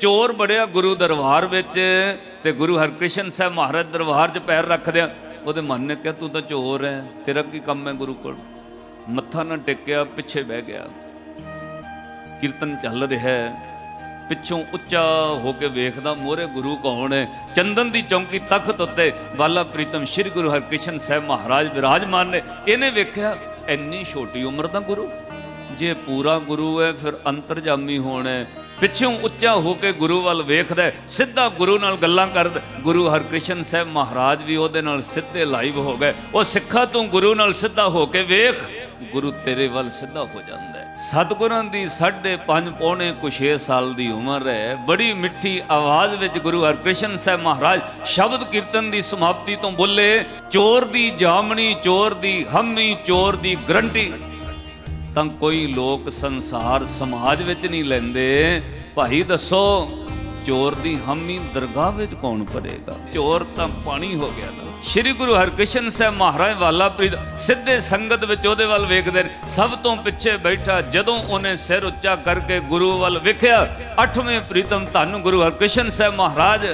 ਚੋਰ ਬੜਿਆ ਗੁਰੂ ਦਰਬਾਰ ਵਿੱਚ ਤੇ ਗੁਰੂ ਹਰਕ੍ਰਿਸ਼ਨ ਸਾਹਿਬ ਮਹਾਰਾਜ ਦਰਬਾਰ 'ਚ ਪੈਰ ਰੱਖਦਿਆਂ ਉਹਦੇ ਮਨ ਨੇ ਕਿਹਾ, ਤੂੰ ਤਾਂ ਚੋਰ ਹੈ ਤੇਰਾ ਕੀ ਕੰਮ ਹੈ ਗੁਰੂ ਕੋਲ? ਮੱਥਾ ਨਾ ਟੇਕਿਆ, ਪਿੱਛੇ ਬਹਿ ਗਿਆ। ਕੀਰਤਨ ਚੱਲ ਰਿਹਾ ਹੈ ਪਿੱਛੋਂ ਉੱਚਾ ਹੋ ਕੇ ਵੇਖਦਾ, ਮੋਹਰੇ ਗੁਰੂ ਕੌਣ ਹੈ ਚੰਦਨ ਦੀ ਚੌਂਕੀ ਤਖਤ ਉੱਤੇ ਵਾਲਾ ਪ੍ਰੀਤਮ ਸ੍ਰੀ ਗੁਰੂ ਹਰਕ੍ਰਿਸ਼ਨ ਸਾਹਿਬ ਮਹਾਰਾਜ ਵਿਰਾਜਮਾਨ ਨੇ। ਇਹਨੇ ਵੇਖਿਆ, ਇੰਨੀ ਛੋਟੀ ਉਮਰ ਦਾ ਗੁਰੂ? ਜੇ ਪੂਰਾ ਗੁਰੂ ਹੈ ਫਿਰ ਅੰਤਰਜਾਮੀ ਹੋਣਾ ਹੈ। ਪਿੱਛੋਂ ਉੱਚਾ ਹੋ ਕੇ ਗੁਰੂ ਵੱਲ ਵੇਖਦਾ ਸਿੱਧਾ ਗੁਰੂ ਨਾਲ ਗੱਲਾਂ ਕਰਦਾ ਗੁਰੂ ਹਰਕ੍ਰਿਸ਼ਨ ਸਾਹਿਬ ਮਹਾਰਾਜ ਵੀ ਉਹਦੇ ਨਾਲ ਸਿੱਧੇ ਲਾਈਵ ਹੋ ਗਏ। ਉਹ ਸਿੱਖਾ ਤੋਂ ਗੁਰੂ ਨਾਲ ਸਿੱਧਾ ਹੋ ਕੇ ਵੇਖ, ਗੁਰੂ ਤੇਰੇ ਵੱਲ ਸਿੱਧਾ ਹੋ ਜਾਂਦਾ ਹੈ। ਸਤਿਗੁਰਾਂ ਦੀ 5.5 ਪੌਣੇ ਕੁ 6 ਸਾਲ ਦੀ ਉਮਰ ਹੈ। ਬੜੀ ਮਿੱਠੀ ਆਵਾਜ਼ ਵਿੱਚ ਗੁਰੂ ਹਰਕ੍ਰਿਸ਼ਨ ਸਾਹਿਬ ਮਹਾਰਾਜ ਸ਼ਬਦ ਕੀਰਤਨ ਦੀ ਸਮਾਪਤੀ ਤੋਂ ਬੋਲੇ, ਚੋਰ ਦੀ ਜਾਮਣੀ, ਚੋਰ ਦੀ ਹਮੀ, ਚੋਰ ਦੀ ਗਰੰਟੀ। ਤਾਂ ਕੋਈ ਲੋਕ ਸੰਸਾਰ ਸਮਾਜ ਵਿੱਚ ਨਹੀਂ ਲੈਂਦੇ। ਭਾਈ ਦੱਸੋ, ਚੋਰ ਦੀ ਹਾਮੀ ਦਰਗਾਹ ਵਿੱਚ ਕੌਣ ਭਰੇਗਾ? ਚੋਰ ਤਾਂ ਪਾਣੀ ਹੋ ਗਿਆ ਨਾ। ਸ਼੍ਰੀ ਗੁਰੂ ਹਰਕ੍ਰਿਸ਼ਨ ਸਾਹਿਬ ਮਹਾਰਾਜ ਵਾਲਾ ਪ੍ਰੀਤ ਸਿੱਧੇ ਸੰਗਤ ਵਿੱਚ ਉਹਦੇ ਵੱਲ ਵੇਖਦੇ ਨੇ। ਸਭ ਤੋਂ ਪਿੱਛੇ ਬੈਠਾ, ਜਦੋਂ ਉਹਨੇ ਸਿਰ ਉੱਚਾ ਕਰਕੇ ਗੁਰੂ ਵੱਲ ਵੇਖਿਆ, ਅੱਠਵੇਂ ਪ੍ਰੀਤਮ ਧੰਨ ਗੁਰੂ ਹਰਕ੍ਰਿਸ਼ਨ ਸਾਹਿਬ ਮਹਾਰਾਜ,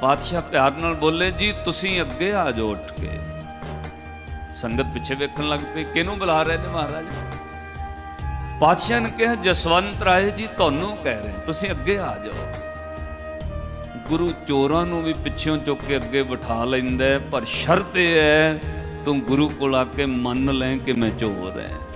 ਪਾਤਸ਼ਾਹ ਪਿਆਰ ਨਾਲ ਬੋਲੇ, ਜੀ, ਤੁਸੀਂ ਅੱਗੇ ਆ ਜਾਓ ਉੱਠ ਕੇ। ਸੰਗਤ ਪਿੱਛੇ ਵੇਖਣ ਲੱਗ ਪਈ, ਕਿਹਨੂੰ ਬੁਲਾ ਰਹੇ ਨੇ ਮਹਾਰਾਜ? ਪਾਤਸ਼ਾਹ ਨੇ ਕਿਹਾ, ਜਸਵੰਤ ਰਾਏ ਜੀ ਤੁਹਾਨੂੰ ਕਹਿ ਰਹੇ, ਤੁਸੀਂ ਅੱਗੇ ਆ ਜਾਓ। ਗੁਰੂ ਚੋਰਾਂ ਨੂੰ ਵੀ ਪਿੱਛੋਂ ਚੁੱਕ ਕੇ ਅੱਗੇ ਬਿਠਾ ਲੈਂਦਾ ਪਰ ਸ਼ਰਤ ਇਹ ਹੈ, ਤੂੰ ਗੁਰੂ ਕੋਲ ਆ ਕੇ ਮੰਨ ਲੈ ਕਿ ਮੈਂ ਚੋਰ ਹਾਂ।